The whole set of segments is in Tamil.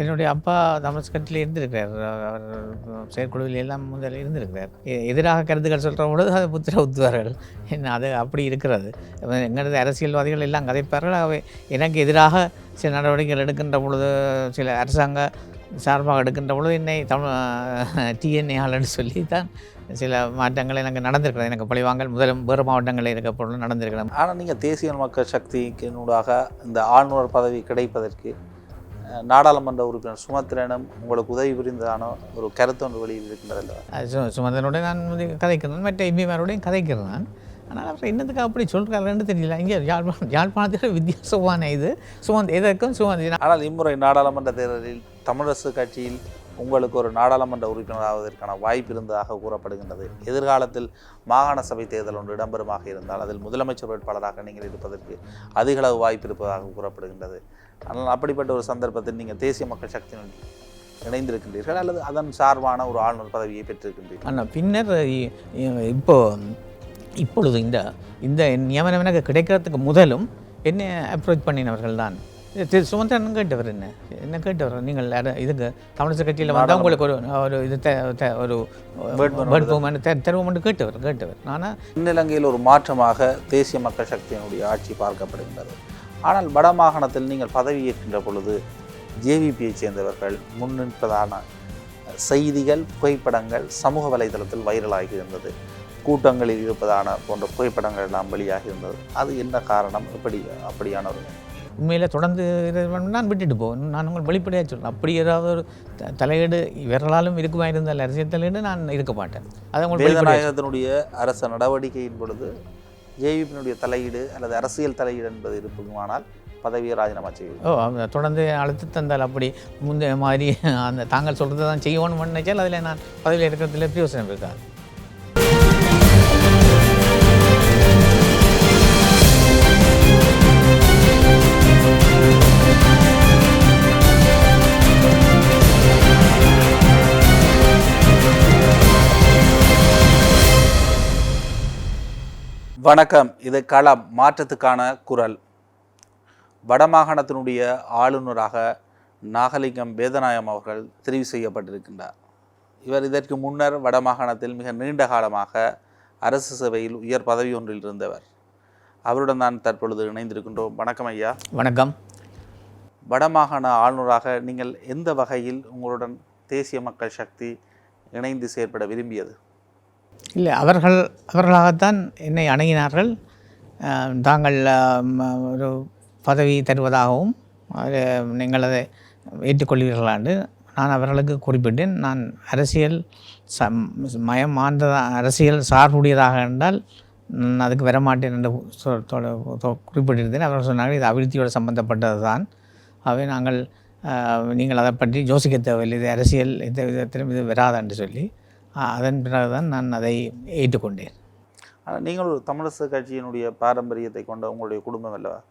என்னுடைய அப்பா தமிழ் கட்சியில் இருந்திருக்கிறார். அவர் செயற்குழுவில் எல்லாம் முதல்ல இருந்திருக்கிறார். எ- எதிராக கருத்துக்கள் சொல்கிற பொழுது அதை புத்திர உத்துவார்கள் என்ன அது அப்படி இருக்கிறது. எங்களது அரசியல்வாதிகள் எல்லாம் கதைப்பார்கள். அவை எனக்கு எதிராக சில நடவடிக்கைகள் எடுக்கின்ற பொழுது சில அரசாங்க சார்பாக எடுக்கின்ற பொழுது என்னை தமிழ் டிஎன்ஏ ஆளுன்னு சொல்லி தான் சில மாற்றங்கள் எனக்கு நடந்திருக்கிறது. எனக்கு பழிவாங்கல் முதலும் வேறு மாவட்டங்களில் இருக்க பொருள் நடந்திருக்கிறது. ஆனால் நீங்கள் தேசிய மக்கள் சக்திக்கினூடாக இந்த ஆளுநர் பதவி கிடைப்பதற்கு நாடாளுமன்ற உறுப்பினர் சுமத்திரனும் உங்களுக்கு உதவி புரிந்ததான ஒரு கருத்து ஒன்று வெளியில் இருக்கின்றதில்ல அது சு சுமந்தனோட நான் கதைக்கிறேன். மற்ற எம்பிமாரோடையும் கதைக்கிறேன் நான். ஆனால் அப்புறம் என்னத்துக்கு அப்படி சொல்கிறாருன்னு தெரியல. இங்கே யாழ்ப்பாணம் யாழ்ப்பாணத்தில் வித்தியாசமான இது. சுமந்த் எதற்கும் சுமந்த் ஆனால் இம்முறை நாடாளுமன்ற தேர்தலில் தமிழரசு கட்சியில் உங்களுக்கு ஒரு நாடாளுமன்ற உறுப்பினர் ஆவதற்கான வாய்ப்பு இருந்ததாக கூறப்படுகின்றது. எதிர்காலத்தில் மாகாண சபை தேர்தல் ஒன்று இடம்பெறுமாக இருந்தால் அதில் முதலமைச்சர் வேட்பாளராக நீங்கள் இருப்பதற்கு அதிக அளவு வாய்ப்பு இருப்பதாக கூறப்படுகின்றது. ஆனால் அப்படிப்பட்ட ஒரு சந்தர்ப்பத்தில் நீங்கள் தேசிய மக்கள் சக்தியின் இணைந்திருக்கின்றீர்கள் அல்லது அதன் சார்பான ஒரு ஆளுநர் பதவியை பெற்றிருக்கின்றீர்கள்? ஆனால் பின்னர் இப்போ இப்பொழுது இந்த இந்த நியமனம் எனக்கு கிடைக்கிறதுக்கு முதலும் என்னை அப்ரோச் பண்ணினவர்கள் தான் திரு சுமந்திரன் கேட்டவர் என்ன? என்ன கேட்டவர்? நீங்கள் இதுக்கு தமிழிசை கட்சியில் வந்தால் உங்களுக்கு ஒரு ஒரு இது ஒரு வேட்புமனு தெருவுமனு கேட்டவர் கேட்டவர். ஆனால் தென்னிலங்கையில் ஒரு மாற்றமாக தேசிய மக்கள் சக்தியினுடைய ஆட்சி பார்க்கப்படுகின்றது. ஆனால் வடமாகாணத்தில் நீங்கள் பதவியேற்கின்ற பொழுது ஜேவிபியைச் சேர்ந்தவர்கள் முன்னிற்பதான செய்திகள் புகைப்படங்கள் சமூக வலைதளத்தில் வைரலாகி இருந்தது. கூட்டங்களில் இருப்பதான போன்ற புகைப்படங்கள் எல்லாம் வெளியாகி இருந்தது. அது என்ன காரணம்? எப்படி அப்படியான ஒரு உண்மையில் தொடர்ந்து இது நான் விட்டுட்டு போவேன் நான் உங்கள் வெளிப்படையாக சொல்கிறேன் அப்படி ஏதாவது ஒரு தலையீடு இவர்களாலும் இருக்குமா இருந்தால் அரசியல் தலையீடு நான் இருக்க மாட்டேன். அதை உங்களுக்கு அரச நடவடிக்கையின் பொழுது ஜேவிபியினுடைய தலையீடு அல்லது அரசியல் தலையீடு என்பது இருக்குமானால் பதவியை ராஜினாமா செய்யும் ஓ தொடர்ந்து அழுத்து தந்தால் அப்படி முந்தைய மாதிரி அந்த தாங்கள் சொல்கிறத தான் செய்யணும்னு நினைச்சால் அதில் நான் பதவியில் இருக்கிறதுல பிரயோசனம் இருக்காது வணக்கம். இது களம் மாற்றத்துக்கான குரல். வடமாகாணத்தினுடைய ஆளுநராக நாகலிங்கம் வேதநாயம் அவர்கள் தெரிவு செய்யப்பட்டிருக்கின்றார். இவர் இதற்கு முன்னர் வடமாகாணத்தில் மிக நீண்ட காலமாக அரசு சேவையில் உயர் பதவி ஒன்றில் இருந்தவர். அவருடன் நான் தற்பொழுது இணைந்திருக்கின்றோம். வணக்கம் ஐயா. வணக்கம். வடமாகாண ஆளுநராக நீங்கள் எந்த வகையில் உங்களுடன் தேசிய மக்கள் சக்தி இணைந்து செயற்பட விரும்பியது? இல்லை அவர்கள் அவர்களாகத்தான் என்னை அணுகினார்கள். தாங்கள் ஒரு பதவி தருவதாகவும் அது நீங்கள் அதை ஏற்றுக்கொள்வீர்களாண்டு நான் அவர்களுக்கு குறிப்பிட்டேன். நான் அரசியல் சம் மயம் ஆழ்ந்த அரசியல் சார்புடையதாக இருந்தால் நான் அதுக்கு வரமாட்டேன் என்று சொ- குறிப்பிட்டிருந்தேன். அவர்கள் சொன்னார்கள் இது அபிவிருத்தியோடு சம்பந்தப்பட்டது தான் ஆகவே நாங்கள் நீங்கள் அதை பற்றி யோசிக்க தேவையில்லை. இது அரசியல் எந்த விதத்திலும் இது வராது என்று சொல்லி அதன் பிறகுதான் நான் அதை ஏற்றுக்கொண்டேன். ஆனால் நீங்கள் ஒரு தமிழரசு கட்சியினுடைய பாரம்பரியத்தை கொண்ட உங்களுடைய குடும்பம் அல்லவா?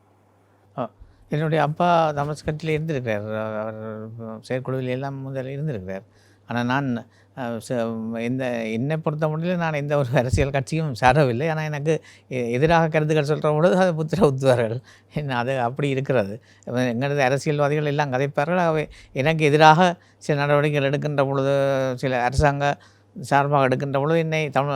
என்னுடைய அப்பா தமிழ் கட்சியில் இருந்திருக்கிறார். அவர் செயற்குழுவில் எல்லாம் முதல்ல இருந்திருக்கிறார். ஆனால் நான் எந்த என்னை பொறுத்த முடியல நான் எந்த ஒரு அரசியல் கட்சியும் சாரவில்லை. ஆனால் எனக்கு எ- எதிராக கருத்துக்கள் சொல்கிற பொழுது அதை புத்திர உத்துவார்கள். என்ன அது அப்படி இருக்கிறது. எங்களது அரசியல்வாதிகள் எல்லாம் கதைப்பார்கள். அவை எனக்கு எதிராக சில நடவடிக்கைகள் எடுக்கின்ற பொழுது சில அரசாங்க சார்பாக எடுக்கின்ற பொழுது என்னை தமிழ்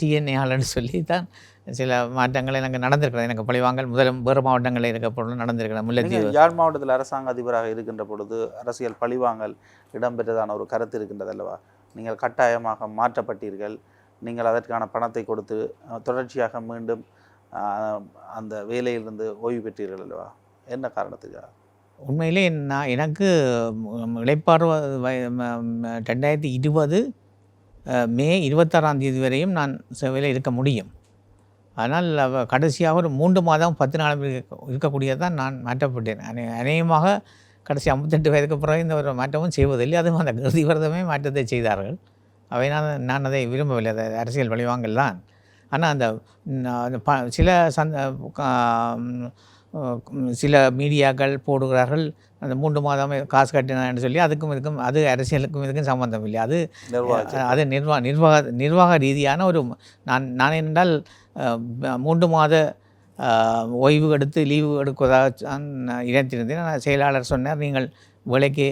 டிஎன்ஏ ஆளுன்னு சொல்லி தான் சில மாற்றங்கள் எனக்கு நடந்திருக்கிறது எனக்கு பழிவாங்கல் முதலும் வேறு மாவட்டங்களில் இருக்க பொழுது நடந்திருக்கிறது முல்லைத்தீவு. யாழ் மாவட்டத்தில் அரசாங்க அதிபராக இருக்கின்ற பொழுது அரசியல் பழிவாங்கல் இடம்பெற்றதான ஒரு கருத்து இருக்கின்றது அல்லவா? நீங்கள் கட்டாயமாக மாற்றப்பட்டீர்கள். நீங்கள் அதற்கான பணத்தை கொடுத்து தொடர்ச்சியாக மீண்டும் அந்த வேலையிலிருந்து ஓய்வு பெற்றீர்கள் அல்லவா? என்ன காரணத்துக்காக உண்மையிலே நான் எனக்கு ம- ரெண்டாயிரத்தி இருபது மே இருபத்தாறாம் தேதி வரையும் நான் சேவையில் இருக்க முடியும். ஆனால் கடைசியாக ஒரு மூன்று மாதம் பத்து நாள் இருக்கக்கூடியது தான் நான் மாற்றப்பட்டேன். அநே அநேகமாக கடைசி ஐம்பத்தெட்டு வயதுக்கு பிறகு இந்த ஒரு மாற்றமும் செய்வதில்லை. அதுவும் அந்த கிருதி விரதமே மாற்றத்தை செய்தார்கள். அவை நான் நான் அதை விரும்பவில்லை. அதை அரசியல் வழிவாங்கல் தான். ஆனால் அந்த ப சில சந்த சில மீடியாக்கள் போடுகிறார்கள். அந்த மூன்று மாதம் காசு கட்டினான்னு சொல்லி அதுக்கும் இதுக்கும் அது அரசியலுக்கும் இதுக்கும் சம்பந்தம் இல்லை. அது அது நிர்வாக நிர்வாக நிர்வாக ரீதியான ஒரு நான் நான் என்றால் மூன்று மாத ஓய்வு எடுத்து லீவு நான் இணைத்திருந்தேன் ஆனால் செயலாளர் சொன்னார் நீங்கள் வேலைக்கு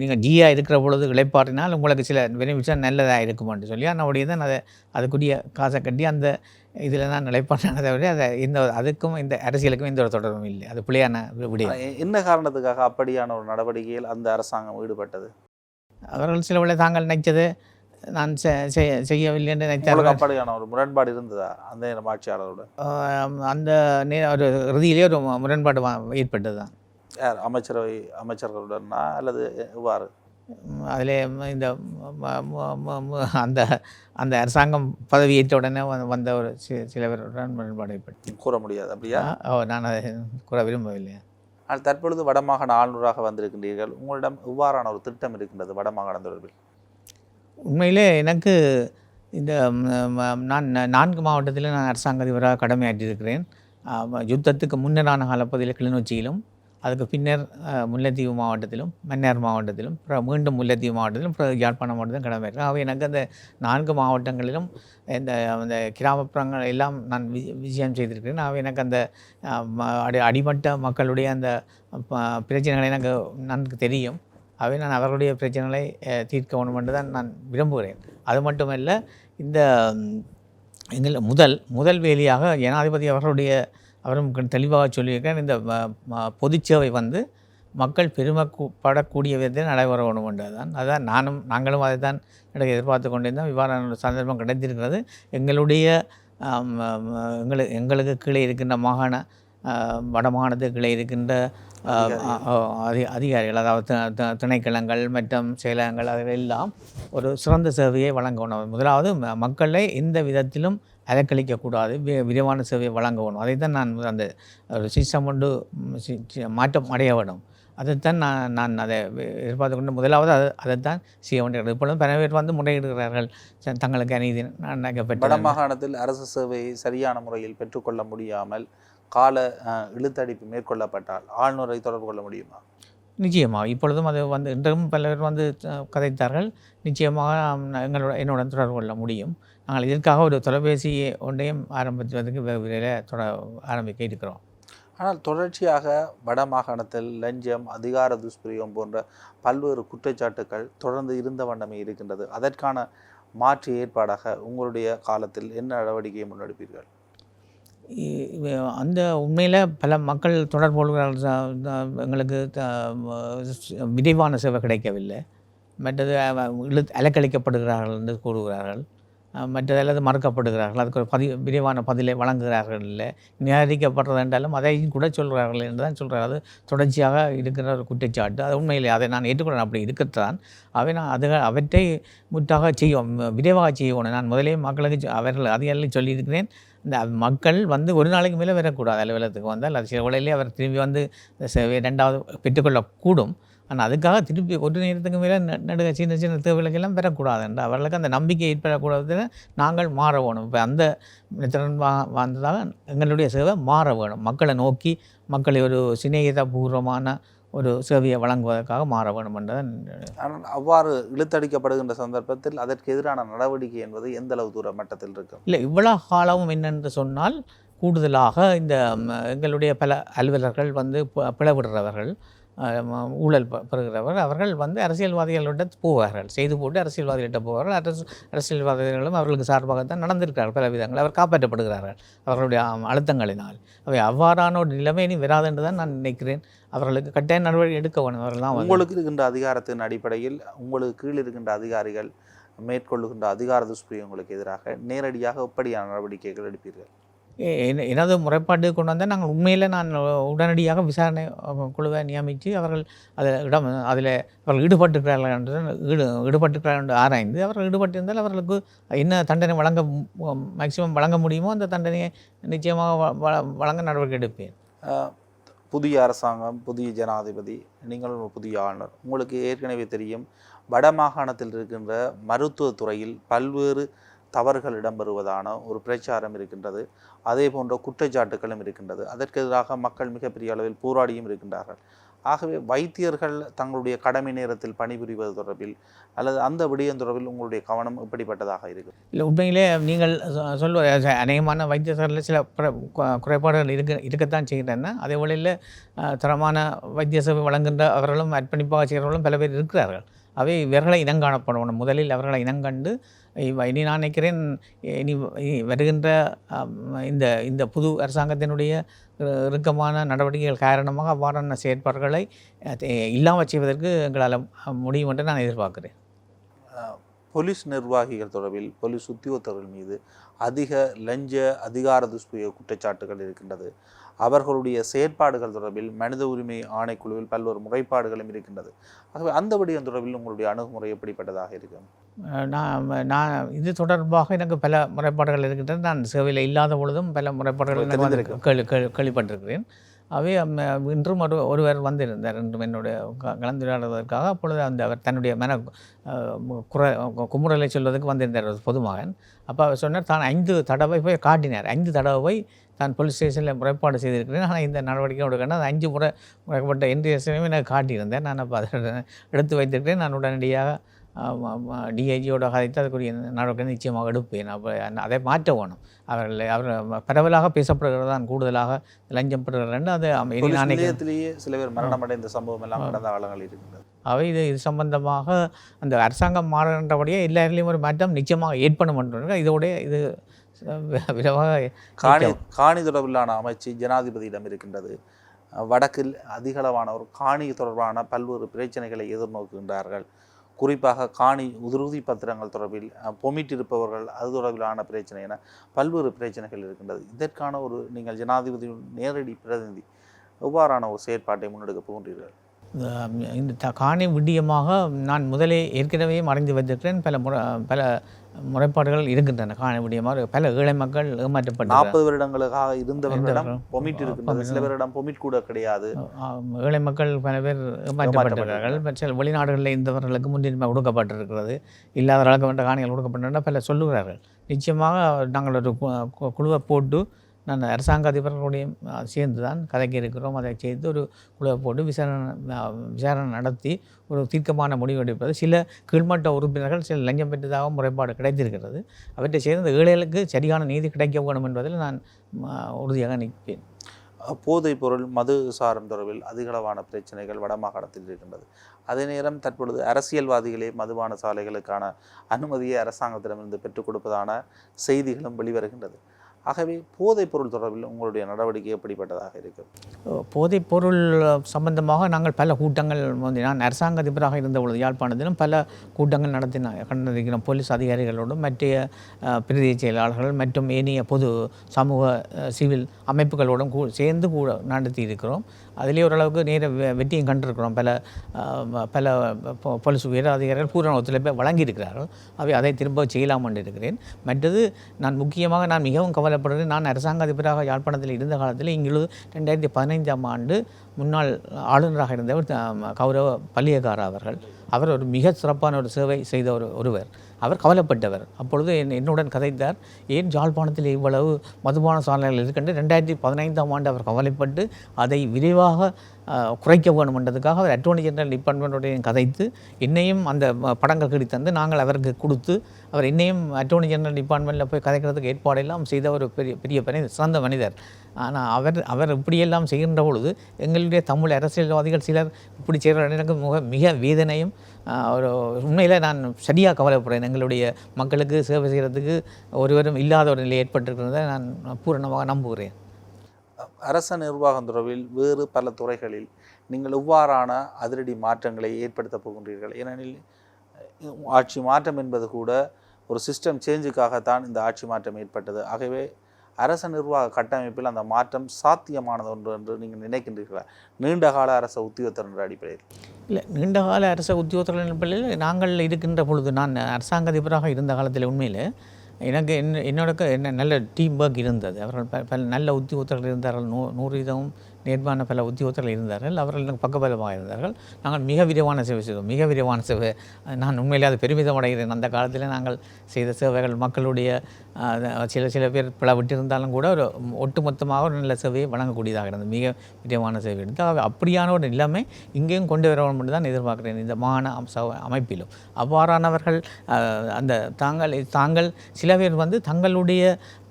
நீங்கள் ஜியா இருக்கிற பொழுது இழைப்பாட்டினால் உங்களுக்கு சில பெனிஃபிட்ஸாக நல்லதாக இருக்குமான்னு சொல்லி. அதனுடைய தான் அதை அதுக்குரிய காசை கட்டி அந்த இதில் தான் நிலைப்பாட்டினதை விட அதை எந்த அதுக்கும் இந்த அரசியலுக்கும் எந்த ஒரு தொடர்பும் இல்லை. அது பிள்ளையான எ- என்ன காரணத்துக்காக அப்படியான ஒரு நடவடிக்கையில் அந்த அரசாங்கம் ஈடுபட்டது? அவர்கள் சில வேளை தாங்கள் நினைச்சது நான் செய்யவில்லை என்று நினைத்தார்கள். அப்படியான ஒரு முரண்பாடு இருந்ததா அந்த ஆட்சியாளரோட? அந்த ஒரு இறுதியிலே ஒரு முரண்பாடு ஏற்பட்டது தான் யார் அமைச்சரவை அமைச்சர்களுடனா அல்லது எவ்வாறு? அதில் இந்த அந்த அந்த அரசாங்கம் பதவியேற்ற உடனே வந்த ஒரு சி- சில பேருடன் முரண்பாடு ஏற்பட்டு கூற முடியாது அப்படியா? ஓ நான் அதை கூற விரும்பவில்லை. ஆனால் தற்பொழுது வடமாகாண ஆளுநராக வந்திருக்கின்றீர்கள். உங்களிடம் இவ்வாறான ஒரு திட்டம் இருக்கின்றது வடமாகாணம் தொடர்பில். உண்மையிலே எனக்கு இந்த நான் நான்கு மாவட்டத்தில் நான் அரசாங்க அதிபராக கடமையாற்றியிருக்கிறேன். யுத்தத்துக்கு முன்னரான காலப்பகுதியில் கிளிநொச்சியிலும் அதுக்கு பின்னர் முல்லைத்தீவு மாவட்டத்திலும் மன்னார் மாவட்டத்திலும் அப்புறம் மீண்டும் முல்லைத்தீவு மாவட்டத்திலும் அப்புறம் யாழ்ப்பாணம் மாவட்டத்திலும் கடமையாற்றேன் அவை எனக்கு அந்த நான்கு மாவட்டங்களிலும் இந்த அந்த கிராமப்புறங்கள் எல்லாம் நான் வி விஜயம் செய்திருக்கிறேன். அவை எனக்கு அந்த ம- அடி அடிமட்ட மக்களுடைய அந்த பிரச்சனைகளை பிரச்சனைகள் எனக்கு நன்கு தெரியும். அவை நான் அவர்களுடைய பிரச்சனைகளை தீர்க்க வேண்டும் என்று தான் நான் விரும்புகிறேன். அது மட்டுமல்ல இந்த ம், எங்கள் முதல் முதல் வேலியாக ஜனாதிபதி அவர்களுடைய அவரும் தெளிவாக சொல்லியிருக்கேன் இந்த பொதுச்சேவை வந்து மக்கள் பெருமைப்படக்கூடிய விதத்தில் நடைபெற வேண்டும் என்றுதான். அதான் நானும் நாங்களும் அதை தான் எனக்கு எதிர்பார்த்து கொண்டிருந்தோம். இவ்வாறான சந்தர்ப்பம் கிடைத்திருக்கிறது. எங்களுடைய எங்களுக்கு எங்களுக்கு கீழே இருக்கின்ற மாகாண வடமாநிலங்களில் இருக்கின்ற அதி அதிகாரிகள் அதாவது திணைக்களங்கள் மற்றும் செயலகங்கள் அதில் ஒரு சிறந்த சேவையை வழங்கணும். முதலாவது மக்களை எந்த விதத்திலும் அலக்களிக்கக்கூடாது வி- விரிவான சேவையை வழங்கணும். அதை தான் நான் அந்த ஒரு சிஸ்டம் கொண்டு மாற்றம் அடைய வேணும். அதைத்தான் நான் நான் அதை எதிர்பார்த்து கொண்டு முதலாவது அதை அதைத்தான் செய்ய வேண்டியது இப்பொழுது பல பேர் வந்து முறையிடுகிறார்கள். தங்களுக்கு அநீதி நடக்கப்பட்ட வடமாகாணத்தில் அரசு சேவையை சரியான முறையில் பெற்றுக்கொள்ள முடியாமல் கால இழுத்தடிப்பு மேற்கொள்ளப்பட்டால் ஆளுநரை தொடர்பு கொள்ள முடியுமா? நிச்சயமாக இப்பொழுதும் அது வந்து இன்றும் பல பேர் வந்து கதைத்தார்கள். நிச்சயமாக எங்களோட என்னுடன் தொடர்பு கொள்ள முடியும். நாங்கள் இதற்காக ஒரு தொலைபேசி ஒன்றையும் ஆரம்பிப்பதற்கு வெகு விரைவில் தொட ஆரம்பிக்க இருக்கிறோம். ஆனால் தொடர்ச்சியாக வடமாகாணத்தில் லஞ்சம் அதிகார துஷ்பிரயோகம் போன்ற பல்வேறு குற்றச்சாட்டுகள் தொடர்ந்து இருந்த வண்ணமே இருக்கின்றது. அதற்கான மாற்று ஏற்பாடாக உங்களுடைய காலத்தில் என்ன நடவடிக்கையை முன்னெடுப்பீர்கள்? அந்த உண்மையில் பல மக்கள் தொடர்புகள் எங்களுக்கு த- விரைவான சேவை கிடைக்கவில்லை. மற்றது அவ- இழு அலக்களிக்கப்படுகிறார்கள் என்று கூறுகிறார்கள். மற்றது அல்லது மறுக்கப்படுகிறார்கள். அதுக்கு ஒரு பதி விரைவான பதிலை வழங்குகிறார்கள் இல்லை. நிராகரிக்கப்படுறது என்றாலும் அதையும் கூட சொல்கிறார்கள் என்று தான் சொல்கிறார். அது தொடர்ச்சியாக இருக்கிற ஒரு குற்றச்சாட்டு. அது உண்மையிலே அதை நான் ஏற்றுக்கொள்ளேன் அப்படி இருக்கத்தான். அவை நான் அது அவற்றை முற்றாக செய்வோம். விரைவாக செய்யணும் நான் முதலே மக்களுக்கு அவர்கள் அதிகாரிகளுக்கு சொல்லியிருக்கிறேன். இந்த மக்கள் வந்து ஒரு நாளைக்கு மேலே வரக்கூடாது அலுவலகத்துக்கு வந்தால் அது சில வேளையிலே அவர் திரும்பி வந்து ரெண்டாவது பெற்றுக்கொள்ளக்கூடும். ஆனால் அதுக்காக திருப்பி ஒரு நேரத்துக்கு மேலே நடுக சின்ன சின்ன தேவைகளுக்கெல்லாம் பெறக்கூடாது என்று அவர்களுக்கு அந்த நம்பிக்கை ஏற்படக்கூடாதுன்னு நாங்கள் மாற வேணும். இப்போ அந்த திறன் வா வந்ததாக எங்களுடைய சேவை மாற வேணும். மக்களை நோக்கி மக்களை ஒரு சிநேகிதபூர்வமான ஒரு சேவையை வழங்குவதற்காக மாற வேணும் என்றதான் ஆனால் அவ்வாறு இழுத்தடிக்கப்படுகின்ற சந்தர்ப்பத்தில் அதற்கு எதிரான நடவடிக்கை என்பது எந்த அளவு தூர மட்டத்தில் இருக்கும்? இல்லை இவ்வளோ காலமும் என்னென்று சொன்னால் கூடுதலாக இந்த எங்களுடைய பல அலுவலர்கள் வந்து பிளவிடுறவர்கள் ஊழல் பெறுகிறவர் அவர்கள் வந்து அரசியல்வாதிகளிடம் போவார்கள். செய்து போட்டு அரசியல்வாதிகளிட்ட போவார்கள். அரசு அரசியல்வாதிகளும் அவர்களுக்கு சார்பாகத்தான் நடந்திருக்கிறார்கள். பல விதங்கள் அவர் காப்பாற்றப்படுகிறார்கள். அவர்களுடைய அழுத்தங்களினால். அவை அவ்வாறான ஒரு நிலைமை இனி வராது என்று தான் நான் நினைக்கிறேன். அவர்களுக்கு கட்டாய நடவடிக்கை எடுக்க வேணும். அவர்கள்லாம் உங்களுக்கு இருக்கின்ற அதிகாரத்தின் அடிப்படையில் உங்களுக்கு கீழ் இருக்கின்ற அதிகாரிகள் மேற்கொள்ளுகின்ற அதிகார துஷ்பிரியங்களுக்கு எதிராக நேரடியாக எப்படியான நடவடிக்கைகள் எடுப்பீர்கள்? எனது முறைப்பாடு கொண்டு வந்தால் நாங்கள் உண்மையில் நான் உடனடியாக விசாரணை குழுவை நியமித்து அவர்கள் அதில் இடம் அதில் அவர்கள் ஈடுபட்டிருக்கிறார்கள் என்று ஈடு ஈடுபட்டிருக்கிறார்கள் என்று ஆராய்ந்து அவர்கள் ஈடுபட்டிருந்தால் அவர்களுக்கு என்ன தண்டனை வழங்க மேக்சிமம் வழங்க முடியுமோ அந்த தண்டனையை நிச்சயமாக வ- வ- வழங்க நடவடிக்கை எடுப்பேன். புதிய அரசாங்கம் புதிய ஜனாதிபதி நீங்கள் புதிய ஆளுநர். உங்களுக்கு ஏற்கனவே தெரியும் வடமாகாணத்தில் இருக்கின்ற மருத்துவத்துறையில் பல்வேறு தவறுகள் இடம்பெறுவதான ஒரு பிரச்சாரம் இருக்கின்றது. அதே போன்ற குற்றச்சாட்டுகளும் இருக்கின்றது. அதற்கு எதிராக மக்கள் மிகப்பெரிய அளவில் போராடியும் இருக்கின்றார்கள். ஆகவே வைத்தியர்கள் தங்களுடைய கடமை நேரத்தில் பணிபுரிவது தொடர்பில் அல்லது அந்த விடயம் தொடர்பில் உங்களுடைய கவனம் எப்படிப்பட்டதாக இருக்கு? இல்லை உண்மையிலே நீங்கள் சொ- சொல்வ அநேகமான வைத்தியசாலையில் சில குறைபாடுகள் இருக்க இருக்கத்தான் செய்கின்றன. அதே வேளையில் தரமான வைத்திய சேவை வழங்குகின்ற அவர்களும் அர்ப்பணிப்பாக செய்கிறவர்களும் பல பேர் இருக்கிறார்கள். அவை இவர்களை இனங்காணப்படணும் முதலில் அவர்களை இனங்கண்டு இனி நான் நினைக்கிறேன் இனி வருகின்ற இந்த இந்த புது அரசாங்கத்தினுடைய இறுக்கமான நடவடிக்கைகள் காரணமாக அவ்வாறான செயற்பாடுகளை இல்லாமல் செய்வதற்கு எங்களால் முடியும் என்று நான் எதிர்பார்க்கிறேன். போலீஸ் நிர்வாகிகள் தொடர்பில் போலீஸ் உத்தியோகத்தர்கள் மீது அதிக லஞ்ச அதிகார துஷ்பிரயோக குற்றச்சாட்டுகள் இருக்கின்றது. அவர்களுடைய செயற்பாடுகள் தொடர்பில் மனித உரிமை ஆணைக்குழுவில் பல்வேறு முறைப்பாடுகளும் இருக்கின்றது. ஆகவே அந்த விடயம் தொடர்பில் உங்களுடைய அணுகுமுறை எப்படிப்பட்டதாக இருக்கும் நான் நான் இது தொடர்பாக எனக்கு பல முறைப்பாடுகள் இருக்கின்றன. நான் சேவையில் இல்லாத பொழுதும் பல முறைப்பாடுகள் கேள்விப்பட்டிருக்கிறேன். அவை இன்றும் ஒரு ஒருவர் வந்திருந்தார். இன்றும் என்னுடைய கலந்துரையாடுவதற்காக அப்பொழுது அந்த அவர் தன்னுடைய மன குறை குமுறலை சொல்வதற்கு வந்திருந்தார். பொதுமகன். அப்போ அவர் சொன்னார் தான் ஐந்து தடவை போய் காட்டினார். ஐந்து தடவை போய் தான் போலீஸ் ஸ்டேஷனில் முறைப்பாடு செய்திருக்கிறேன். ஆனால் இந்த நடவடிக்கை எடுக்கணும் அது அஞ்சு முறை முறைப்பட்ட என்ட்ரி எனக்கு காட்டியிருந்தேன். நான் அப்போ அதை எடுத்து வைத்திருக்கிறேன். நான் உடனடியாக டிஐஜியோட கதைத்து அதுக்குரிய நடவடிக்கை நிச்சயமாக எடுப்பேன். அப்போ அதை மாற்ற வேணும். அவர்கள் அவர் பரவலாக பேசப்படுகிறது தான் கூடுதலாக லஞ்சம் பெறுகிறார்கள் அது நான் நிலையத்திலேயே சில பேர் மரணமடைந்த சம்பவம் எல்லாம் கடந்த காலங்களில் இருக்கின்றது அவை இது இது சம்பந்தமாக அந்த அரசாங்கம் மாறுகின்றபடியே எல்லா இடத்துலையும் ஒரு மாற்றம் நிச்சயமாக ஏற்படும் என்று இதோட இது காணி காணி தொடர்பிலான அமைச்சு ஜனாதிபதியிடம் இருக்கின்றது. வடக்கில் அதிகளவானோர் காணி தொடர்பான பல்வேறு பிரச்சனைகளை எதிர்நோக்குகின்றார்கள். குறிப்பாக காணி உறுதி பத்திரங்கள் தொடர்பில் பொமிட்டிருப்பவர்கள் அது தொடர்பிலான பிரச்சனை என பல்வேறு பிரச்சனைகள் இருக்கின்றது. இதற்கான ஒரு நீங்கள் ஜனாதிபதியின் நேரடி பிரதிநிதி எவ்வாறான ஒரு செயற்பாட்டை முன்னெடுக்க போகின்றீர்கள்? இந்த காணி விடியமாக நான் முதலே ஏற்கனவே மறைந்து வைத்திருக்கிறேன். பல முறை பல முறைப்பாடுகள் இருக்கின்றன. காணி விடியமாக பல ஏழை மக்கள் ஏமாற்றப்பட்டு நாற்பது வருடங்களுக்காக இருந்தவர்களிடம் இருந்தவர்கள். பொமிட் இருக்கின்றது. சில பேரிடம் பொமிட் கூட கிடையாது. ஏழை மக்கள் பல பேர் ஏமாற்றப்பட்டிருக்கிறார்கள் சில வெளிநாடுகளில் இருந்தவர்களுக்கு முன்னுரிமை கொடுக்கப்பட்டிருக்கிறது. இல்லாதவர்களுக்கு வேண்ட காணிகள் கொடுக்கப்பட்டிருந்தா பல சொல்லுகிறார்கள். நிச்சயமாக நாங்கள் ஒரு குழுவை போட்டு நான் அரசாங்க அதிபர்களுடையும் சேர்ந்து தான் கதைக்கு இருக்கிறோம் அதை சேர்த்து ஒரு குழுவை போட்டு விசாரணை விசாரணை நடத்தி ஒரு தீர்க்கமான முடிவு எடுப்பது. சில கீழ்மட்ட உறுப்பினர்கள் சில லஞ்சம் பெற்றதாக முறைப்பாடு கிடைத்திருக்கிறது. அவற்றை சேர்ந்த ஏழைகளுக்கு சரியான நீதி கிடைக்க வேணும் என்பதில் நான் உறுதியாக நிற்பேன். போதைப் பொருள் மது சாரம் தொடர்பில் அதிகளவான பிரச்சனைகள் வடமாகாணத்தில் இருக்கின்றது. அதே நேரம் தற்பொழுது அரசியல்வாதிகளே மதுபான சாலைகளுக்கான அனுமதியை அரசாங்கத்திடமிருந்து பெற்றுக் கொடுப்பதான செய்திகளும் வெளிவருகின்றது. ஆகவே போதைப் பொருள் தொடர்பில் உங்களுடைய நடவடிக்கை எப்படிப்பட்டதாக இருக்கும் போதைப் பொருள் சம்பந்தமாக நாங்கள் பல கூட்டங்கள் வந்து நான் அரசாங்க அதிபராக இருந்த பொழுது யாழ்ப்பாணத்திலும் பல கூட்டங்கள் நடத்தின கண்டிருக்கிறோம் போலீஸ் அதிகாரிகளோடும் மற்ற பிரதி செயலாளர்கள் மற்றும் ஏனைய பொது சமூக சிவில் அமைப்புகளோடும் கூ சேர்ந்து கூட நடத்தி இருக்கிறோம் அதிலே ஓரளவுக்கு நேர வெ- வெற்றியும் கண்டிருக்கிறோம். பல பல போலீஸ் உயர் அதிகாரிகள் பூரண ஒத்துழைப்பை வழங்கியிருக்கிறார்கள். அவை அதை திரும்ப செய்யலாம் என்று இருக்கிறேன். மற்றது நான் முக்கியமாக நான் மிகவும் கவலைப்படுகிறேன் நான் அரசாங்க அதிபராக யாழ்ப்பாணத்தில் இருந்த காலத்தில் இங்கிருந்து ரெண்டாயிரத்தி பதினைந்தாம் ஆண்டு முன்னாள் ஆளுநராக இருந்தவர் கௌரவ பள்ளியக்கார அவர்கள். அவர் ஒரு மிக சிறப்பான ஒரு சேவை செய்த ஒரு ஒருவர். அவர் கவலைப்பட்டவர். அப்பொழுது என் என்னுடன் கதைத்தார் ஏன் ஜாழ்ப்பாணத்தில் இவ்வளவு மதுபான சாலைகள் இருக்கின்ற ரெண்டாயிரத்தி பதினைந்தாம் ஆண்டு அவர் கவலைப்பட்டு அதை விரைவாக குறைக்க வேணுமென்றதுக்காக அவர் அட்டோர்னி ஜெனரல் டிபார்ட்மெண்ட்டோடையும் கதைத்து என்னையும் அந்த படங்கள் படங்கள் கிடைத்தந்து நாங்கள் அவருக்கு கொடுத்து அவர் என்னையும் அட்டோர்னி ஜெனரல் டிபார்ட்மெண்ட்டில் போய் கதைக்கிறதுக்கு ஏற்பாடெல்லாம் செய்த ஒரு பெரிய பெரிய மனிதர் சிறந்த மனிதர். ஆனால் அவர் அவர் இப்படியெல்லாம் செய்கின்ற பொழுது எங்களுடைய தமிழ் அரசியல்வாதிகள் சிலர் இப்படி செய்கிற எனக்கு மிக மிக வேதனையும் ஒரு உண்மையில் நான் சரியாக கவலைப்படுறேன் எங்களுடைய மக்களுக்கு சேவை செய்கிறதுக்கு ஒருவரும் இல்லாத ஒரு நிலை ஏற்பட்டிருக்கிறத நான் பூரணமாக நம்புகிறேன். அரச நிர்வாகம் தொடர்பில் வேறு பல துறைகளில் நீங்கள் எவ்வாறான அதிரடி மாற்றங்களை ஏற்படுத்தப் போகின்றீர்கள்? ஏனெனில் ஆட்சி மாற்றம் என்பது கூட ஒரு சிஸ்டம் சேஞ்சுக்காகத்தான் இந்த ஆட்சி மாற்றம் ஏற்பட்டது. ஆகவே அரச நிர்வாக கட்டமைப்பில் அந்த மாற்றம் சாத்தியமானது ஒன்று என்று நீங்கள் நினைக்கின்றீர்களா? நீண்டகால அரச உத்தியோகத்தர் என்ற அடிப்படையில். இல்லை நீண்டகால அரச உத்தியோகத்தர்கள் அடிப்படையில் நாங்கள் இருக்கின்ற பொழுது நான் அரசாங்க அதிபராக இருந்த காலத்தில் உண்மையில் எனக்கு என்ன என்னோட என்ன நல்ல டீம் ஒர்க் இருந்தது. அவர்கள் ப- பல நல்ல உத்தியோகத்தர்கள் இருந்தார்கள். நூ நூறு வீதமும் நேர்மான பல உத்தியோகத்தில் இருந்தார்கள் அவர்கள் எனக்கு பக்கபலமாக இருந்தார்கள். நாங்கள் மிக விரைவான சேவை செய்தோம். மிக விரைவான சேவை. நான் உண்மையிலே அது பெருமிதம் அடைகிறேன். அந்த காலத்தில் நாங்கள் செய்த சேவைகள் மக்களுடைய சில சில பேர் பல விட்டிருந்தாலும் கூட ஒரு ஒட்டுமொத்தமாக ஒரு நல்ல சேவையை வழங்கக்கூடியதாக இருந்தது. மிக விரைவான சேவை எடுத்து அவை அப்படியான ஒரு நிலைமை இங்கேயும் கொண்டு வர வேண்டும் என்று தான் எதிர்பார்க்கிறேன். இந்த மாகாண அம்ச அமைப்பிலும். அவ்வாறானவர்கள் அந்த தாங்கள் தாங்கள் சில பேர் வந்து தங்களுடைய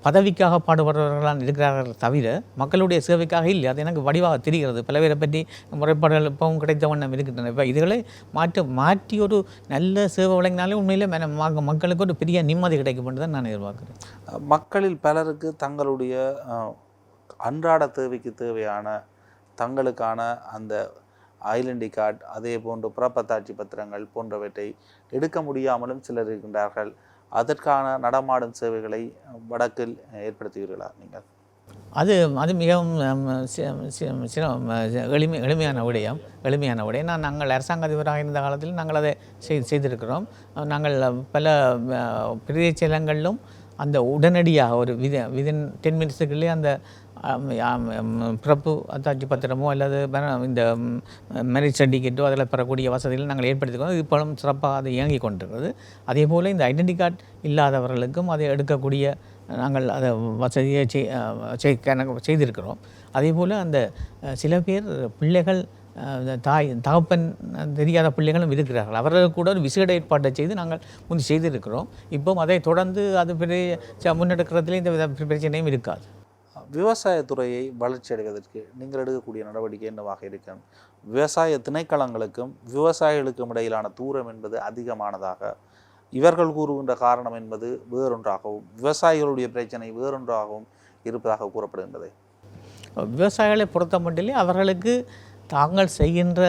பதவிக்காக பாடுபடுறவர்களாக இருக்கிறார்கள் தவிர மக்களுடைய சேவைக்காக இல்லை. அது எனக்கு வடிவாக தெரிகிறது. பல பேரை பற்றி முறைப்பாடுகள் இப்பவும் கிடைத்த வண்ணம் இருக்கின்றன. இப்போ இதுகளை மாற்ற மாற்றி ஒரு நல்ல சேவை வழங்கினாலே உண்மையிலே மக்களுக்கு ஒரு பெரிய நிம்மதி கிடைக்கும் தான் நான் எதிர்பார்க்குறேன். மக்களில் பலருக்கு தங்களுடைய அன்றாட தேவைக்கு தேவையான தங்களுக்கான அந்த ஐலண்டி கார்டு அதே போன்று புறப்பத்தாட்சி பத்திரங்கள் போன்றவற்றை எடுக்க முடியாமலும் சிலர் இருக்கின்றார்கள். அதற்கான நடமாடும் சேவைகளை வடக்கில் ஏற்படுத்துகிறீர்களா நீங்கள்? அது அது மிகவும் ஹம், எளிமை எளிமையான விடயம் எளிமையான விடயம். நான் நாங்கள் அரசாங்க அதிபராக இருந்த காலத்தில் நாங்கள் அதை செய் செய்திருக்கிறோம். நாங்கள் பல பிரதேச செயலங்களிலும் அந்த உடனடியாக ஒரு வித விதின் டென் மினிட்ஸுக்குள்ளே அந்த பிறப்பு அத்தாட்சி பத்திரமோ அல்லது இந்த மேரேஜ் சர்டிஃபிகேட்டோ அதில் பெறக்கூடிய வசதிகள் நாங்கள் ஏற்படுத்திக்கிறோம் இப்போலும் சிறப்பாக அது இயங்கிக் கொண்டிருக்கிறது. அதே போல் இந்த ஐடென்டி கார்டு இல்லாதவர்களுக்கும் அதை எடுக்கக்கூடிய நாங்கள் அதை வசதியை செய் செய்திருக்கிறோம். அதே போல் அந்த சில பேர் பிள்ளைகள் இந்த தாய் தகப்பன் தெரியாத பிள்ளைகளும் இருக்கிறார்கள். அவர்கள் கூட ஒரு விசேட ஏற்பாட்டை செய்து நாங்கள் முந்தி செய்திருக்கிறோம். இப்போ அதை தொடர்ந்து அது பெரிய ச- முன்னெடுக்கிறதுல இந்த வித பிரச்சனையும் இருக்காது. விவசாயத்துறையை வளர்ச்சி அடைவதற்கு நீங்கள் எடுக்கக்கூடிய நடவடிக்கை என்னவாக இருக்கும் விவசாய திணைக்களங்களுக்கும் விவசாயிகளுக்கும் இடையிலான தூரம் என்பது அதிகமானதாக. இவர்கள் கூறுகின்ற காரணம் என்பது வேறொன்றாகவும் விவசாயிகளுடைய பிரச்சனை வேறொன்றாகவும் இருப்பதாக கூறப்படுகின்றது. விவசாயிகளை பொறுத்த மட்டிலே அவர்களுக்கு தாங்கள் செய்கின்ற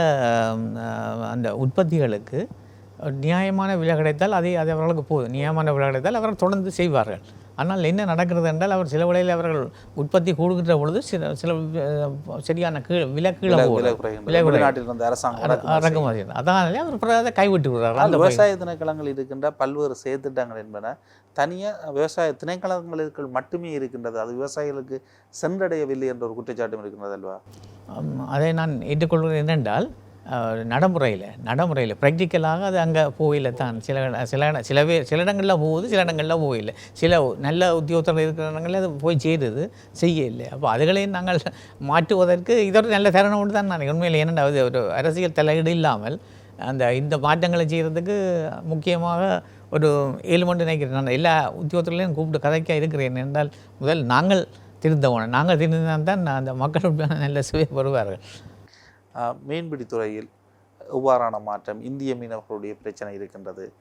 அந்த உற்பத்திகளுக்கு நியாயமான விலை கிடைத்தால் அதை அது அவர்களுக்கு போதும் நியாயமான விலை கிடைத்தால் அவர்கள் தொடர்ந்து செய்வார்கள். ஆனால் என்ன நடக்கிறது என்றால் அவர் சில வேளையில் அவர்கள் உற்பத்தி கூடுகின்ற பொழுது சில சில சரியான கீழ் விலை கீழே. வெளிநாட்டில் இருந்த அரசாங்கம் இறக்குமதி அதனாலே அவர் பிறகு கைவிட்டு விடுறார். விவசாய திணைக்களங்கள் இருக்கின்ற பல்வேறு செயற்திட்டங்கள் என்பன தனியாக விவசாய திணைக்களங்களுக்கு மட்டுமே இருக்கின்றது. அது விவசாயிகளுக்கு சென்றடையவில்லை என்ற ஒரு குற்றச்சாட்டும் இருக்கின்றது அல்வா அதை நான் ஏற்றுக்கொள்வது என்னென்றால் நடைமுறையில் நடைமுறையில். ப்ராக்டிக்கலாக அது அங்கே போகல தான். சில சில சில பேர் சில இடங்களில் போகுது சில இடங்களில் போகல சில நல்ல உத்தியோகத்தில் இருக்கிற இடங்களில் அது போய் சேருது செய்ய இல்லை அப்போ அதுகளையும் நாங்கள் மாற்றுவதற்கு இதோட நல்ல தருணம் தான் நான் உண்மையில் என்னென்ன அது ஒரு அரசியல் தலையீடு இல்லாமல் அந்த இந்த மாற்றங்களை செய்கிறதுக்கு முக்கியமாக ஒரு ஏழு மணி நினைக்கிறேன். நான் எல்லா உத்தியோகத்துலையும் கூப்பிட்டு கதைக்க இருக்கிறேன் என்றால் முதல் நாங்கள் திருந்தவன நாங்கள் திருந்தினால் தான் அந்த மக்கள் நல்ல சுவை பெறுவார்கள். ஆஹ் மீன்பிடி துறையில் எவ்வாறான மாற்றம் இந்திய மீனவர்களுடைய பிரச்சனை இருக்கின்றது?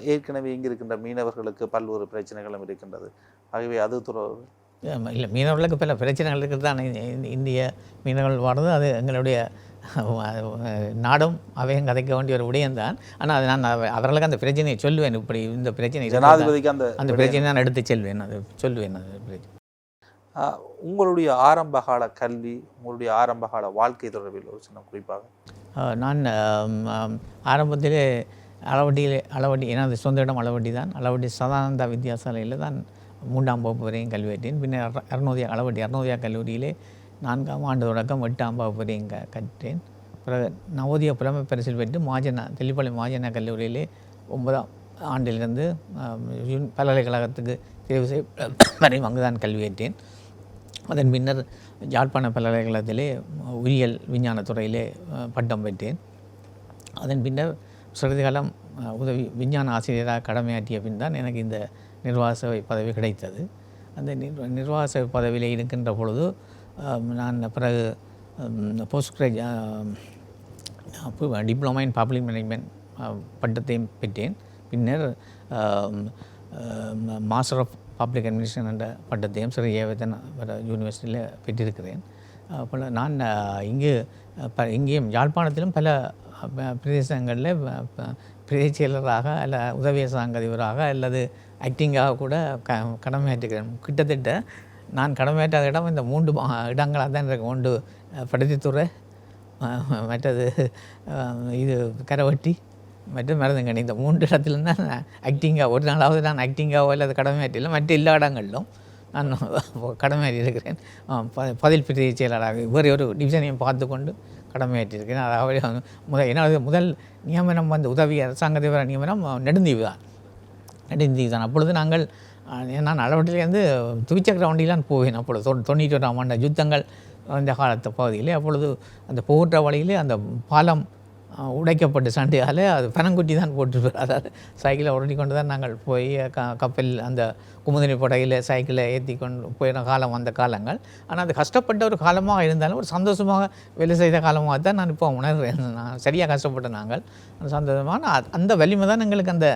ஏற்கனவே இங்கு இருக்கின்ற மீனவர்களுக்கு பல்வேறு பிரச்சனைகளும் இருக்கின்றது. ஆகவே அது துற இல்லை மீனவர்களுக்கு பல பிரச்சனைகள் இருக்கிறது தான் இந்திய மீனவர்கள் வாழ்றது அது எங்களுடைய நாடும் அவையும் கதைக்க வேண்டிய ஒரு விடயம்தான். ஆனால் அது நான் அவ- அவர்களுக்கு அந்த பிரச்சனையை சொல்லுவேன் இப்படி இந்த பிரச்சனை அந்த அந்த பிரச்சனையை நான் எடுத்து செல்வேன். அது சொல்லுவேன் அது பிரச்சனை. உங்களுடைய ஆரம்பகால கல்வி உங்களுடைய ஆரம்பகால வாழ்க்கை தொடர்பில் ஒரு சின்ன குறிப்பாக. நான் ஆரம்பத்திலே அளவட்டியில் அளவட்டி எனது சொந்த இடம் அளவட்டி தான். அளவட்டி சதானந்தா வித்யாசாலையில் தான் மூன்றாம் வகுப்பு வரையும் கல்வியேற்றேன் பின்னர் அற- அளவட்டி அருணோதயா கல்லூரியிலே நான்காம் ஆண்டு தொடக்கம் எட்டாம் வகுப்பு வரையும் க கற்றேன். பிறகு நவோதயா புலமை பரிசில் பெற்று மாஜனா தெல்லிப்பாளையம் மாஜனா கல்லூரியிலே ஒன்பதாம் ஆண்டிலிருந்து யூன்- பல்கலைக்கழகத்துக்கு தேர்வு செய்ய வரையும் அங்கு தான் கல்வி அதன் பின்னர் யாழ்ப்பாண பல்கலைக்கழகத்திலே உயிரியல் விஞ்ஞான துறையிலே பட்டம் பெற்றேன். அதன் பின்னர் சிறிது காலம் உதவி விஞ்ஞான ஆசிரியராக கடமையாற்றிய பின் தான் எனக்கு இந்த நிர்வாக சேவை பதவி கிடைத்தது. அந்த நிர்வ நிர்வாக சேவை பதவியில் இருக்கின்ற பொழுது நான் பிறகு post graduate diploma in public management பட்டத்தையும் பெற்றேன். பின்னர் மாஸ்டர் ஆஃப் பப்ளிக் அட்மினிஸ்ட்ரேஷன் என்ற பட்டத்தையும் ஸ்ரீ ஏவதன் யூனிவர்சிட்டியில் பெற்றிருக்கிறேன். அப்போ நான் இங்கு ப இங்கேயும் யாழ்ப்பாணத்திலும் பல பிரதேசங்களில் பிரதேச செயலராக அல்ல உதவி அரசாங்க அதிபராக அல்லது ஆக்டிங்காக கூட க கடமையாற்றுகிறேன் கிட்டத்தட்ட நான் கடமையாற்றாத இடம் இந்த மூன்று மா- இடங்களாக தான் இருக்கு ஒன்று அஹ், மற்றது இது கரவட்டி மற்ற மருதங்கனி இந்த மூன்று இடத்துல தான் நான் ஆக்டிங்காக ஒரு நாளாவது நான் ஆக்டிங்காவோ அல்லது கடமையாற்றில மற்ற எல்லா இடங்களிலும் நான் கடமையாற்றி இருக்கிறேன் ப- பதில் பிரிவு செயலாளராக வேறு ஒரு டிவிஷனையும் பார்த்து கொண்டு கடமையாற்றியிருக்கிறேன் அதாவது முதல் என்னது முதல் நியமனம் வந்து உதவி அரசாங்க அதிபர் நியமனம் நெடுந்தீவு தான் நெடுந்தீவு தான் அப்பொழுது நாங்கள் நான் அளவட்டிலேருந்து துவிச்சக்கர வண்டியிலாம் போவேன் அப்பொழுது தொ தொண்ணூற்றி ஒன்றாம் ஆண்டு யுத்தங்கள் இந்த காலத்து பகுதியிலே அப்பொழுது அந்த போகிற வழியிலே அந்த பாலம் உடைக்கப்பட்டு சண்டையால் அது பனங்குட்டி தான் போட்டிருப்பார். அதாவது சைக்கிளை உடனே கொண்டு தான் நாங்கள் போய் க கப்பல் அந்த குமுதினி படகில் சைக்கிளை ஏற்றி கொண்டு போயின காலம் அந்த காலங்கள். ஆனால் அது கஷ்டப்பட்ட ஒரு காலமாக இருந்தாலும் ஒரு சந்தோஷமாக வேலை செய்த காலமாக தான் நான் இப்போ உணர்றேன். நான் சரியாக கஷ்டப்பட்ட நாங்கள். அந்த சந்தோஷமான அந்த வலிமை தான் எங்களுக்கு அந்த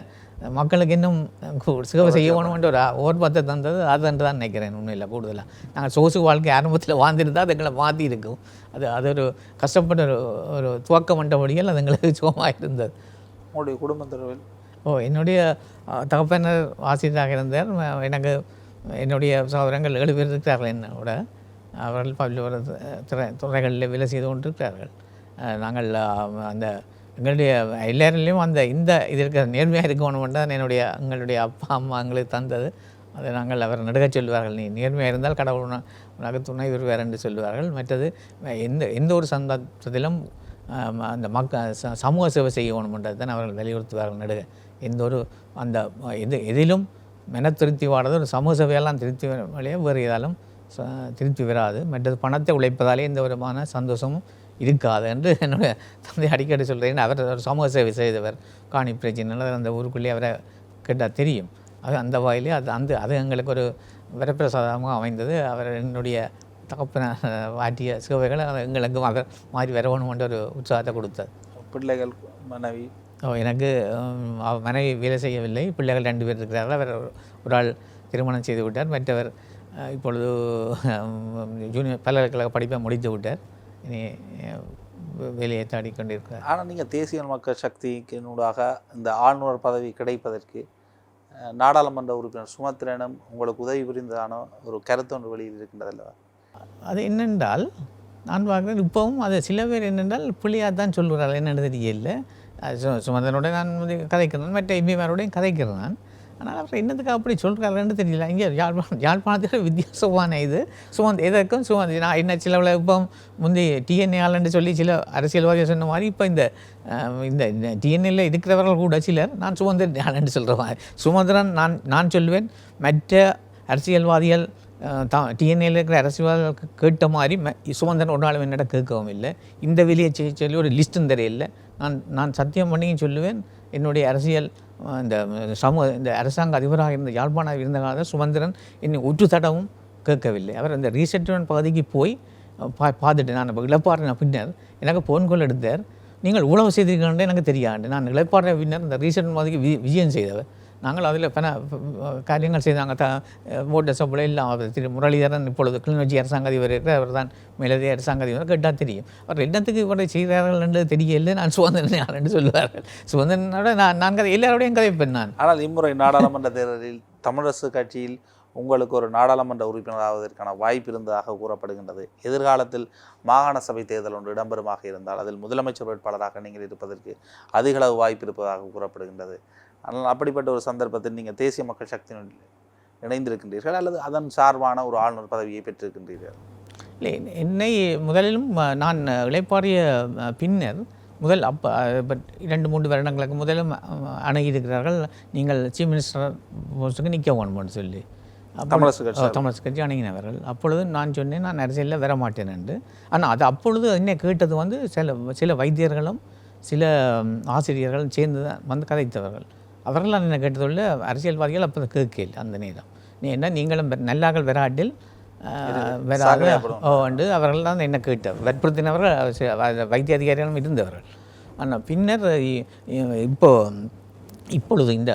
மக்களுக்கு இன்னும் கு- சேவை செய்ய வேணுமென்ற ஒரு ஓர்பத்தை தந்தது அதுன்ட்டு தான் நினைக்கிறேன் உண்மையில் கூடுதலாக நாங்கள் சொகுசு வாழ்க்கை ஆரம்பத்தில் வாழ்ந்துட்டு தான் அது எங்களை மாற்றி இருக்கும். அது அது ஒரு கஷ்டப்பட்ட ஒரு ஒரு துவக்கம் மண்டபடியில் அது எங்களுக்கு சுகமாக இருந்தது. உங்களுடைய குடும்பத்தினர்கள் ஓ என்னுடைய தகப்பனர் ஆசிரியராக இருந்தார். எனக்கு என்னுடைய சகோதரங்கள் ஏழு பேர் இருக்கிறார்கள் என்னோட அவர்கள் பல்வேறு துறை துறைகளில் வேலை செய்து கொண்டிருக்கிறார்கள். நாங்கள் அந்த எங்களுடைய எல்லாரிலையும் அந்த இந்த இது இருக்கிற நேர்மையாக இருக்கணும் தான் என்னுடைய எங்களுடைய அப்பா அம்மா எங்களுக்கு தந்தது. அதை நாங்கள் அவர் நடுக சொல்வார்கள். நீ நேர்மையாக இருந்தால் கடவுள் உனக்கு துணை வருவார் என்று சொல்வார்கள். மற்றது எந்த எந்த ஒரு சந்தர்ப்பத்திலும் அந்த மக்க ச- சமூக சேவை செய்யணும்ன்றது தான் அவர்கள் வலியுறுத்துவார்கள் நடுக. எந்த ஒரு அந்த எது எதிலும் மென திருப்தி வாடுறது ஒரு சமூக சேவையெல்லாம் திருப்தி வழியே வேறு ஏதாலும் ச- திருப்தி வராது. மற்றது பணத்தை உழைப்பதாலே எந்த விதமான சந்தோஷமும் இருக்காது என்று என்னுடைய தந்தை அடிக்கடி சொல்கிறேன் அவர் ஒரு சமூக சேவை செய்தவர். காணி பிரச்சனை அந்த ஊருக்குள்ளேயே அவரை கேட்டால் தெரியும். அது அந்த வாயிலே அது அந்த அது எங்களுக்கு ஒரு வரப்பிரசாதமாக அமைந்தது. அவர் என்னுடைய தகப்பன ஆற்றிய சேவைகளை அது எங்களுக்கும் அவர் மாறி வரணுமென்ற ஒரு உற்சாகத்தை கொடுத்தார். பிள்ளைகள் மனைவி? எனக்கு மனைவி வேலை செய்யவில்லை. பிள்ளைகள் ரெண்டு பேர் இருக்கிறார்கள். அவர் ஒரு- ஆள் திருமணம் செய்து விட்டார். மற்றவர் இப்பொழுது ஜூனியர் பல்கலைக்கழக படிப்பை முடித்து விட்டார். இனி அஹ், வே- வேலையை தேடிக் கொண்டிருக்கிறார் ஆனால் நீங்கள் தேசிய மக்கள் சக்திக்கினூடாக இந்த ஆளுநர் பதவி கிடைப்பதற்கு நாடாளுமன்ற உறுப்பினர் சுமத்திரனும் உங்களுக்கு உதவி புரிந்ததான ஒரு கருத்து ஒன்று வெளியில் இருக்கின்றது அல்லவா? அது என்னென்றால் நான் பார்க்குறேன் இப்போவும் அது சில பேர் என்னென்றால் பிள்ளையாக தான் சொல்கிறார்கள் என்னென்னு தெரியல அது சு சுமந்தனோட நான் கதைக்கிறேன் மற்ற எம்பிமாரோடையும் கதைக்கிறேன் நான். ஆனால் அவர் என்னத்துக்கு அப்படி சொல்கிறாருன்னு தெரியல. இங்கே யாழ்ப்பாணம் யாழ்ப்பாணத்தில் வித்தியாசமான இது. சுமந்த் எதற்கும் சுமந்த். நான் என்ன சில இப்போ முந்தி டிஎன்ஏ ஆளுன்னு சொல்லி சில அரசியல்வாதிகள் சொன்ன மாதிரி இப்போ இந்த இந்த டிஎன்ஏல இருக்கிறவர்கள் கூட சிலர் நான் சுமந்திரன் ஆளுன்னு மாதிரி. சுமந்திரன் நான் நான் சொல்லுவேன் மற்ற அரசியல்வாதிகள் தா டிஎன்ஏல இருக்கிற அரசியல்வாதிகள் கேட்ட மாதிரி சுமந்திரன் ஒரு நாள் என்னிடம் கேட்கவும் இல்லை. இந்த வெளியே சொல்லி ஒரு லிஸ்ட்டும் தெரியல நான் நான் சத்தியம் பண்ணியும் சொல்லுவேன். என்னுடைய அரசியல் இந்த சமூக இந்த அரசாங்க அதிபராக இருந்த யாழ்ப்பாணம் இருந்த காலத்தில் சுமந்திரன் இன்னும் ஒற்று தடவும் கேட்கவில்லை. அவர் அந்த ரீசெட்டில்மெண்ட் பகுதிக்கு போய் பா பார்த்துட்டு நான் இப்போ இழப்பாறின பின்னர் எனக்கு ஃபோன் கால் எடுத்தார். நீங்கள் உழவு செய்திருக்கேன் எனக்கு தெரியாது. நான் இழப்பாறின பின்னர் இந்த ரீசெண்ட் பகுதிக்கு வி விஜயம் செய்தவர். நாங்கள் அதில் பல காரியங்கள் செய்தாங்க த ஓட்ட சம்பளம் இல்லாமல் அவர் திரு முரளிதரன் இப்பொழுது கிளிநொச்சி அரசாங்க அதிபர் இருக்கிற அவர் தான் மேலதிக அரசாங்க அதிபர் கேட்டால் தெரியும். அவர் என்னத்துக்கு இவரை செய்கிறார்கள் என்று தெரியல நான் சுதந்திரன் யார் என்று சொல்லுவார்கள். சுதந்திரனோட நான் நான் கதை எல்லாரோடையும் கதைப்பேன் நான் ஆனால் இம்முறை நாடாளுமன்ற தேர்தலில் தமிழரசு கட்சியில் உங்களுக்கு ஒரு நாடாளுமன்ற உறுப்பினர் ஆவதற்கான வாய்ப்பு இருந்ததாக கூறப்படுகின்றது. எதிர்காலத்தில் மாகாண சபை தேர்தல் ஒன்று இடம்பெறுமாக இருந்தால் அதில் முதலமைச்சர் வேட்பாளராக நீங்கள் இருப்பதற்கு அதிகளவு வாய்ப்பு இருப்பதாக கூறப்படுகின்றது. ஆனால் அப்படிப்பட்ட ஒரு சந்தர்ப்பத்தில் நீங்கள் தேசிய மக்கள் சக்தியினுள் இணைந்திருக்கின்றீர்கள் அல்லது அதன் சார்பான ஒரு ஆளுநர் பதவியை பெற்றிருக்கின்றீர்கள்? இல்லை என்னை முதலிலும் நான் இளைப்பாறிய அஹ், பின்னர் முதல் அப்போ பட் இரண்டு மூன்று வருடங்களுக்கு முதலும் அணுகியிருக்கிறார்கள். நீங்கள் சீஃப் மினிஸ்டர் போஸ்ட்டுக்கு நிற்க வேணும்னு சொல்லி. அப்போ தமிழரசு கட்சி அணுகினவர்கள். அப்பொழுது நான் சொன்னேன் நான் அரசியலில் வர மாட்டேன் என்று. ஆனால் அது அப்பொழுது என்ன கேட்டது வந்து சில சில வைத்தியர்களும் சில ஆசிரியர்களும் சேர்ந்து தான் வந்து கதைத்தவர்கள். அவர்கள் என்ன கேட்டதுள்ள அரசியல்வாதிகள் அப்போ கேட்கல அந்த நேரம். நீ என்ன நீங்களும் நல்லாக்கள் வராட்டில் வராது. ஓ என்று அவர்கள் தான் என்ன கேட்டார். வற்புறுத்தினவர்கள் வைத்திய அதிகாரிகளும் இருந்தவர்கள். ஆனால் பின்னர் இப்போ இப்பொழுது இந்த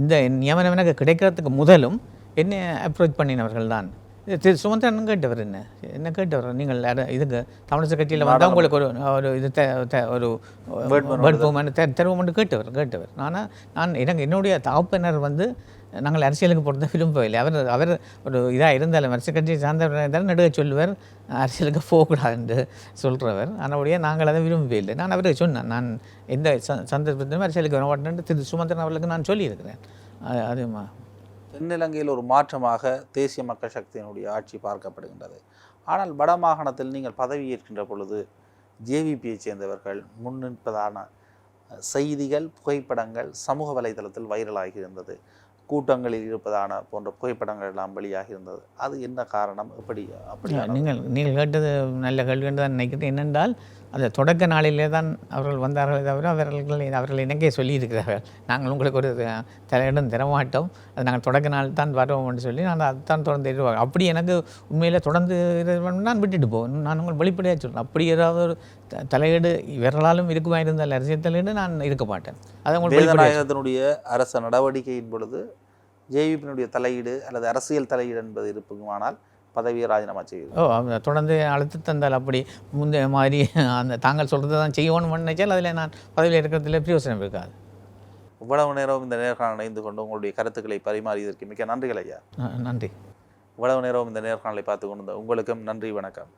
இந்த நியமனம் எனக்கு கிடைக்கிறதுக்கு முதலும் என்ன அப்ரோச் பண்ணினவர்கள் தான். திரு சுமந்திரன் கேட்டவர் என்ன? என்ன கேட்டவர்? நீங்கள் இதுக்கு தமிழிசை கட்சியில் வந்தால் உங்களுக்கு ஒரு ஒரு இது ஒரு வேட்புமனு தெருவமனு கேட்டவர் கேட்டவர். ஆனால் நான் எனக்கு என்னுடைய தகப்பனர் வந்து நாங்கள் அரசியலுக்கு பொறுத்த விரும்பவில்லை அவர் அவர் ஒரு இதாக இருந்தாலும் அரசியல் கட்சியை சார்ந்தவராக இருந்தாலும் நடுக சொல்லுவார் அரசியலுக்கு போகக்கூடாது என்று சொல்கிறவர் ஆனபடியே நாங்கள் அதை விரும்பவில்லை நான் அவருக்கு சொன்னேன் நான் எந்த ச- சந்தர்ப்பத்திலும் அரசியலுக்கு வர மாட்டேன் திரு சுமந்திரன் அவர்களுக்கு நான் சொல்லியிருக்கிறேன். அது- அதுமா தென்னிலங்கையில் ஒரு மாற்றமாக தேசிய மக்கள் சக்தியினுடைய ஆட்சி பார்க்கப்படுகின்றது. ஆனால் வடமாகாணத்தில் நீங்கள் பதவியேற்கின்ற பொழுது ஜேவிபியை சேர்ந்தவர்கள் முன்னிற்பதான செய்திகள் புகைப்படங்கள் சமூக வலைதளத்தில் வைரலாகி இருந்தது கூட்டங்களில் இருப்பதான போன்ற புகைப்படங்கள் எல்லாம் வெளியாகி இருந்தது அது என்ன காரணம்? எப்படி அப்படி நீங்கள் நீங்கள் கேட்டது நல்ல கேள்வி என்று தான் நினைக்கிறேன். என்னென்றால் அந்த தொடக்க நாளிலே தான் அவர்கள் வந்தார்களே தவிர அவர்கள் அவர்கள் இணங்கே சொல்லியிருக்கிறார்கள். நாங்கள் உங்களுக்கு ஒரு தலையிடம் தரமாட்டோம் அது நாங்கள் தொடக்க நாள் தான் வருவோம்னு சொல்லி நான் அதுதான் தொடர்ந்து அப்படி எனக்கு உண்மையில் தொடர்ந்து நான் விட்டுட்டு போவேன். நான் உங்கள் வெளிப்படையாக சொல்கிறேன் அப்படி ஏதாவது ஒரு த- தலையீடு இவர்களாலும் இருக்குமா இருந்தால் அரசியல் தலையீடு நான் இருக்க மாட்டேன். அதை உங்களுக்கு அரச நடவடிக்கையின் பொழுது ஜேவிபியினுடைய தலையீடு அல்லது அரசியல் தலையீடு என்பது இருக்குமானால் பதவியை ராஜினாமா செய்யுது ஓ தொடர்ந்து அழுத்து தந்தால் அப்படி முந்தைய மாதிரி அந்த தாங்கள் சொல்கிறத தான் செய்யணும்னு நினைச்சால் அதில் நான் பதவியில் இருக்கிறதுல பிரயோசனம் இருக்காது. இவ்வளவு நேரம் இந்த நேர்காணல் இணைந்து கொண்டு உங்களுடைய கருத்துக்களை பரிமாறியதற்கு மிக்க நன்றிகள் ஐயா. நன்றி. இவ்வளவு நேரம் இந்த நேர்காணலை பார்த்து கொண்டு உங்களுக்கும் நன்றி வணக்கம்.